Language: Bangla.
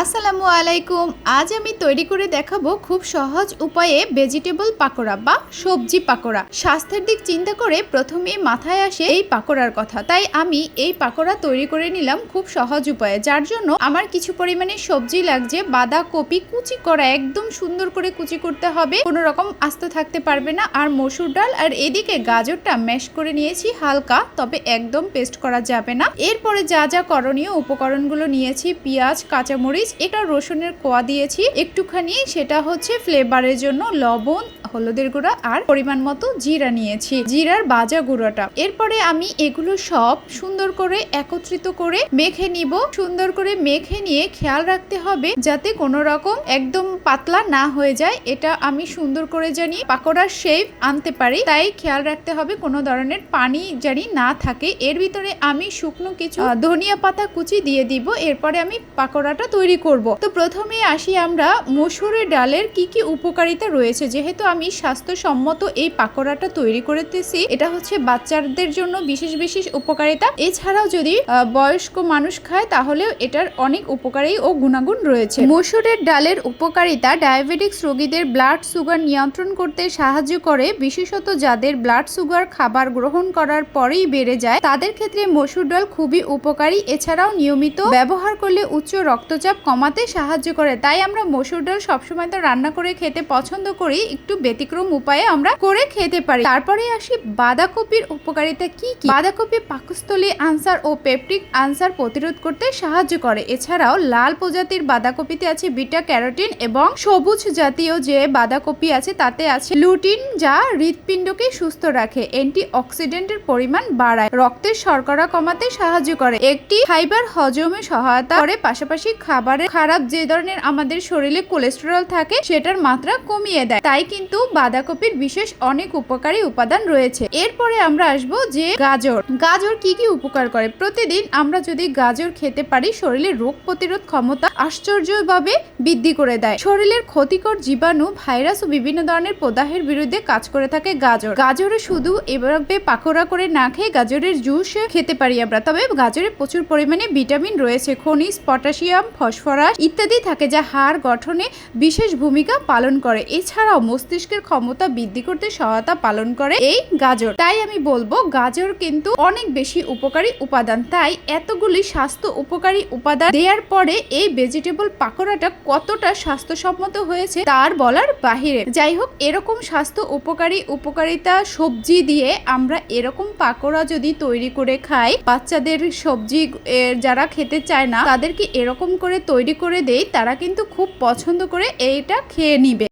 আসসালামু আলাইকুম। আজ আমি তৈরি করে দেখাবো খুব সহজ উপায়ে ভেজিটেবল পাকোড়া বা সবজি পাকোড়া। স্বাস্থ্যের দিক চিন্তা করে প্রথমে মাথায় আসে এই পাকোড়ার কথা। তাই আমি এই পাকোড়া তৈরি করে নিলাম খুব সহজ উপায়ে, যার জন্য আমার কিছু পরিমাণে সবজি লাগছে, বাঁধাকপি, কুচি করা, একদম সুন্দর করে কুচি করতে হবে। কোনো রকম আস্ত থাকতে পারবে না। আর মসুর ডাল আর এদিকে গাজরটা ম্যাশ করে নিয়েছি হালকা, তবে একদম পেস্ট করা যাবে না। এরপরে যা যা করণীয় উপকরণগুলো নিয়েছি, পেঁয়াজ, কাঁচামরিচ এটা রসুনের কোয়া দিয়েছি। একটুখানি সেটা হচ্ছে ফ্লেভারের জন্য লবণ হলুদের গুঁড়া আর পরিমাণ মতো জিরা নিয়েছি। জিরার বাজা গুঁড়োটা। এরপরে আমি এগুলো সব সুন্দর করে একত্রিত করে মেখে নিব। সুন্দর করে মেখে নিয়ে খেয়াল রাখতে হবে যাতে কোনো রকম একদম পাতলা না হয়ে যায়। এটা আমি সুন্দর করে জানি পাকোড়ার শেপ আনতে পারি। তাই খেয়াল রাখতে হবে কোনো ধরনের পানি জানি না থাকে। এর ভিতরে আমি শুকনো কিছু ধনিয়া পাতা কুচি দিয়ে দিব। এরপরে আমি পাকোড়াটা তৈরি করব। তো প্রথমে আসি আমরা মসুরের ডালের কি কি উপকারিতা রয়েছে? যেহেতু আমি স্বাস্থ্যসম্মত এই পাকোড়াটা তৈরি করতেছি। এটা হচ্ছে বাচ্চাদের জন্য বিশেষ বিশেষ উপকারিতা। এছাড়াও যদি বয়স্ক মানুষ খায়, তাহলেও এটার অনেক উপকারী ও গুণাগুণ রয়েছে। মসুরের ডালের উপকারিতা ডায়াবেটিক্স রোগীদের ব্লাড সুগার নিয়ন্ত্রণ করতে সাহায্য করে। বিশেষত যাদের ব্লাড সুগার খাবার গ্রহণ করার পরেই বেড়ে যায়, তাদের ক্ষেত্রে মসুর ডাল খুবই উপকারী। এছাড়াও নিয়মিত ব্যবহার করলে উচ্চ রক্তচাপ কমাতে সাহায্য করে। তাই আমরা মসুর ডাল সবসময় তো রান্না করে খেতে পছন্দ করি, একটু ব্যতিক্রম উপায়ে আমরা করে খেতে পারি। তারপরে আসি বাঁধাকপির উপকারিতা কি কি? বাঁধাকপি পাকস্থলী আনসার ও পেপটিক আনসার প্রতিরোধ করতে সাহায্য করে। এছাড়াও লাল প্রজাতির বাঁধাকপিতে আছে বিটা ক্যারোটিন এবং সবুজ জাতীয় যে বাঁধাকপি আছে তাতে আছে লুটিন যা হৃৎপিণ্ডকে সুস্থ রাখে অ্যান্টি অক্সিডেন্টের পরিমাণ বাড়ায় রক্তের শর্করা কমাতে সাহায্য করে। একটি ফাইবার হজমে সহায়তা করে, পাশাপাশি খাবারের খারাপ যে ধরনের আমাদের শরীরে কোলেস্টেরল থাকে সেটার মাত্রা কমিয়ে দেয়। তাই কিন্তু বাঁধাকপির বিশেষ অনেক উপকারী উপাদান রয়েছে। এরপরে আমরা আসব যে গাজর। গাজর কি কি উপকার করে? প্রতিদিন আমরা যদি গাজর খেতে পারি শরীরের রোগ প্রতিরোধ ক্ষমতা আশ্চর্যভাবে বৃদ্ধি করে দেয়। শরীরের ক্ষতিকর জীবাণু, ভাইরাস ও বিভিন্ন ধরনের প্রদাহের বিরুদ্ধে কাজ করে থাকে গাজর। গাজরে শুধু এভাবে পাকোড়া করে না খেয়ে গাজরের জুস খেতে পারি আমরা। তবে গাজরে প্রচুর পরিমাণে ভিটামিন রয়েছে, খনিজ, পটাশিয়াম, ফসফরাস ইত্যাদি থাকে যা হাড় গঠনে বিশেষ ভূমিকা পালন করে। এছাড়াও মস্তিষ্কের ক্ষমতা বৃদ্ধি করতে সহায়তা পালন করে এই গাজর। তাই আমি বলব, গাজর কিন্তু অনেক বেশি উপকারী উপাদান। তাই এতগুলি স্বাস্থ্য উপকারী উপাদান দেওয়ার পরে এই ভেজিটেবল পাকোড়াটা কতটা স্বাস্থ্যসম্মত হয়েছে তার বলার বাহিরে। যাই হোক, এরকম স্বাস্থ্য উপকারী উপকারিতা সবজি দিয়ে আমরা এরকম পাকোড়া যদি তৈরি করে খাই, বাচ্চাদের সবজি যারা খেতে চায় না, তাদেরকে এরকম করে তৈরি করে দেই, তারা কিন্তু খুব পছন্দ করে এইটা খেয়ে নিবে।